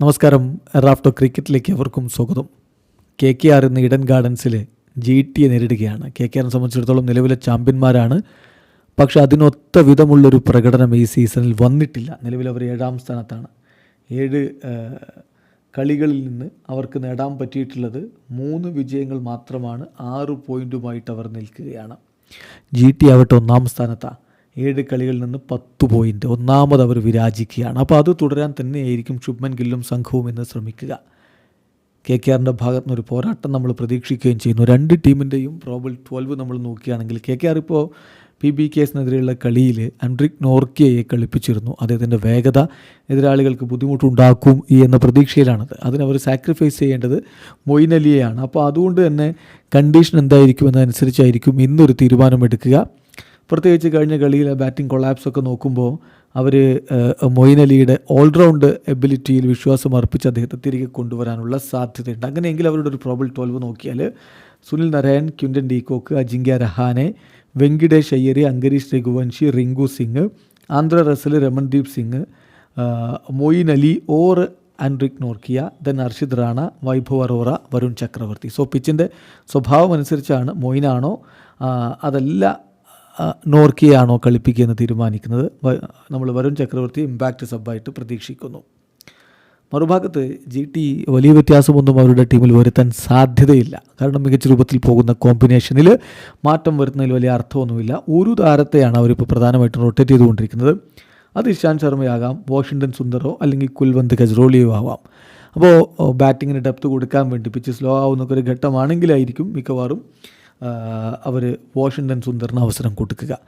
നമസ്കാരം. റാഫ്റ്റോ ക്രിക്കറ്റിലേക്ക് അവർക്കും സ്വാഗതം. കെ കെ ആർ ഇന്ന് ഇഡൻ ഗാർഡൻസിൽ ജി ടിയെ നേരിടുകയാണ്. കെ കെ ആറിനെ സംബന്ധിച്ചിടത്തോളം നിലവിലെ ചാമ്പ്യന്മാരാണ്. പക്ഷെ അതിനൊത്ത വിധമുള്ളൊരു പ്രകടനം ഈ സീസണിൽ വന്നിട്ടില്ല. നിലവിൽ അവർ ഏഴാം സ്ഥാനത്താണ്. ഏഴ് കളികളിൽ നിന്ന് അവർക്ക് നേടാൻ പറ്റിയിട്ടുള്ളത് മൂന്ന് വിജയങ്ങൾ മാത്രമാണ് ആറ് പോയിന്റുമായിട്ട് അവർ നിൽക്കുകയാണ്. ജി ടി ആവട്ടെ ഒന്നാം സ്ഥാനത്താണ് ഏഴ് കളികളിൽ നിന്ന് പത്ത് പോയിന്റ് ഒന്നാമത് അവർ വിരാജിക്കുകയാണ്. അപ്പോൾ അത് തുടരാൻ തന്നെയായിരിക്കും ശുഭ്മൻ ഗില്ലും സംഘവും എന്ന് ശ്രമിക്കുക. കെ കെ ആറിന്റെ ഭാഗത്തു നിന്ന് ഒരു പോരാട്ടം നമ്മൾ പ്രതീക്ഷിക്കുകയും ചെയ്യുന്നു. രണ്ട് ടീമിന്റെയും പ്രോബിൾ ട്വൽവ് നമ്മൾ നോക്കുകയാണെങ്കിൽ കെ കെ ആർ ഇപ്പോൾ പി ബി കേസിനെതിരെയുള്ള കളിയിൽ അൻഡ്രിക് നോർക്കിയയെ കളിപ്പിച്ചിരുന്നു. അദ്ദേഹത്തിന്റെ വേഗത എതിരാളികൾക്ക് ബുദ്ധിമുട്ടുണ്ടാക്കും എന്ന പ്രതീക്ഷയിലാണത്. അതിനവർ സാക്രിഫൈസ് ചെയ്യേണ്ടത് മൊയിൻ അലിയെയാണ് അപ്പോൾ അതുകൊണ്ട് തന്നെ കണ്ടീഷൻ എന്തായിരിക്കും എന്നതനുസരിച്ചായിരിക്കും ഇന്നൊരു തീരുമാനമെടുക്കുക. പ്രത്യേകിച്ച് കഴിഞ്ഞ കളിയിലെ ബാറ്റിംഗ് കൊളാപ്സൊക്കെ നോക്കുമ്പോൾ അവർ മൊയിൻ അലിയുടെ ഓൾറൗണ്ട് എബിലിറ്റിയിൽ വിശ്വാസം അർപ്പിച്ച് അദ്ദേഹത്തെ തിരികെ കൊണ്ടുവരാനുള്ള സാധ്യതയുണ്ട്. അങ്ങനെയെങ്കിൽ അവരുടെ ഒരു പ്രോബിൾ ട്വൽവ് നോക്കിയാൽ Sunil Narine Quinton de Kock Ajinkya Rahane Venkatesh Iyer Angkrish Raghuvanshi Rinku Singh Andre Russell Ramandeep Singh Moeen Ali or Anrich Nortje then Harshit Rana Vaibhav Arora Varun Chakravarthy. So പിച്ചിന്റെ സ്വഭാവം അനുസരിച്ചാണ് മൊയിനാണോ അതല്ല നോർക്കിയാണോ കളിപ്പിക്കുകയെന്ന് തീരുമാനിക്കുന്നത്? നമ്മൾ Varun Chakravarthy impact സബായിട്ട് പ്രതീക്ഷിക്കുന്നു. മറുഭാഗത്ത് G T വലിയ വ്യത്യാസമൊന്നും അവരുടെ ടീമിൽ വരുത്താൻ സാധ്യതയില്ല. കാരണം മികച്ച രൂപത്തിൽ പോകുന്ന കോമ്പിനേഷനിൽ മാറ്റം വരുത്തുന്നതിൽ വലിയ അർത്ഥമൊന്നുമില്ല. ഒരു താരത്തെയാണ് അവരിപ്പോൾ പ്രധാനമായിട്ടും റൊട്ടേറ്റ് ചെയ്തുകൊണ്ടിരിക്കുന്നത്. അത് ഇഷാന്ത് ശർമ്മയാകാം വാഷിങ്ടൺ സുന്ദറോ അല്ലെങ്കിൽ കുൽവന്ത് ഗജ്റോളിയോ ആവാം. അപ്പോൾ ബാറ്റിങ്ങിന് ഡെപ്ത് കൊടുക്കാൻ വേണ്ടി പിച്ച് സ്ലോ ആവുന്നൊക്കെ ഒരു ഘട്ടമാണെങ്കിലായിരിക്കും മിക്കവാറും അവർ വാഷിങ്ടൺ സുന്ദറിന് അവസരം കൊടുക്കുക.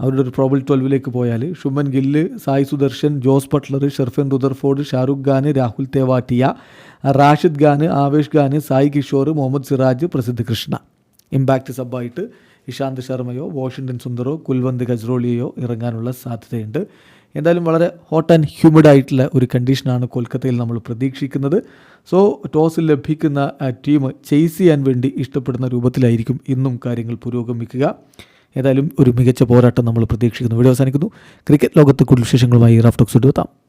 അവരുടെ ഒരു പ്രോബിൾ ട്വൽവിലേക്ക് പോയാൽ Shubman Gill Sai Sudharsan Jos Buttler Sherfane Rutherford Shahrukh Khan Rahul Tewatia Rashid Khan Avesh Khan Sai Kishore Mohammed Siraj Prasidh Krishna. Impact സബ്ബായിട്ട് Ishant ശർമ്മയോ വാഷിങ്ടൺ സുന്ദറോ കുൽവന്ത് ഗജ്റോളിയോ ഇറങ്ങാനുള്ള സാധ്യതയുണ്ട്. എന്തായാലും വളരെ ഹോട്ട് ആൻഡ് ഹ്യൂമിഡ് ആയിട്ടുള്ള ഒരു കണ്ടീഷനാണ് കൊൽക്കത്തയിൽ നമ്മൾ പ്രതീക്ഷിക്കുന്നത്. സോ ടോസ് ലഭിക്കുന്ന ടീം ചേസ് ചെയ്യാൻ വേണ്ടി ഇഷ്ടപ്പെടുന്ന രൂപത്തിലായിരിക്കും ഇന്നും കാര്യങ്ങൾ പുരോഗമിക്കുക. ഏതായാലും ഒരു മികച്ച പോരാട്ടം നമ്മൾ പ്രതീക്ഷിക്കുന്നു. വീഡിയോ അവസാനിക്കുന്നു. ക്രിക്കറ്റ് ലോകത്ത് കൂടുതൽ വിശേഷങ്ങളുമായി റാഫ്റ്റോക്സ് എടുത്താം